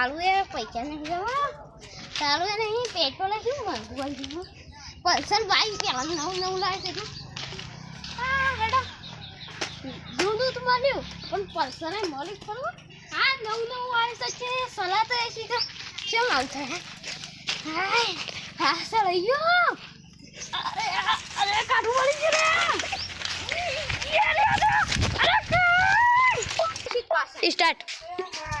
ચાલુ એ પૈસા નહીં જવા ચાલુ એ નહીં પેટ્રોલ શું મોંઘું છે પલ્સર બાઈક પહેલાં નવું નવું લાવે છે હા હેડા જૂનું તો મળ્યું પણ પલ્સર એ મળી ખરું હા નવું નવું આવે છે સલાહ તો એસી તો શું આવશે હાય હા સર અરે અરે કાઢું મળી ગયું રે અરે અરે અરે સ્ટાર્ટ આ નવી નવી એકદમ થઈ ગયું વળી પલ્સર માર તો કોઈ ચિંતા નહીં માર પલ્સર ને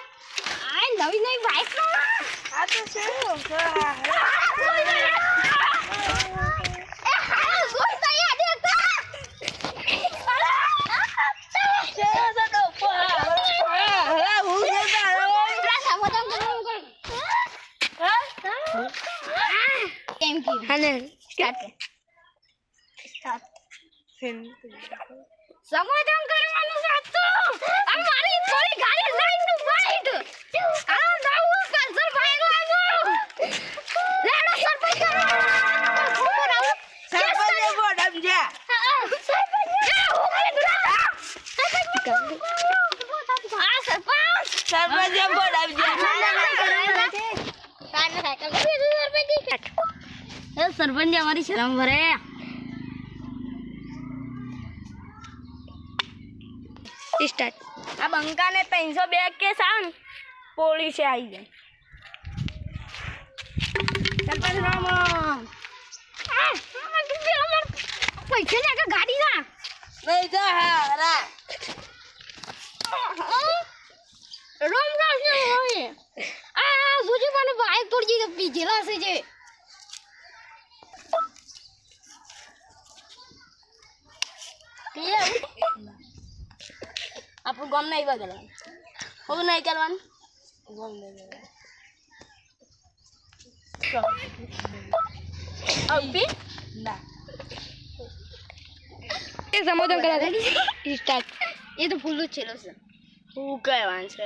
નવી નવી બાઈક આ તો સ્ટાર્ટ સ્ટાર્ટ ફિન. સમાધાન કરવાનું સાચું આ મારી થોડી ગાડી લાઈન સરપંચ અમારી શરમ ભરે. સ્ટાર્ટ આ બંકાને ત્રણસો બે કે સાન પોલીસે આવી જાય. સરપંચ રામો. પૈસા ને ગાડી ના. પૈસા હારા. હા રોમ રામ ને હવે આ સુજી મને બાઈક તોડી પીજેલા છે જે. આપણું ગામ નહીં બદલવાનું હું નહીં કરવાનું? ગામ નહીં ના એ સંબોધન કરા સ્ટાર્ટ એ તો જ છે કહેવાનું છે?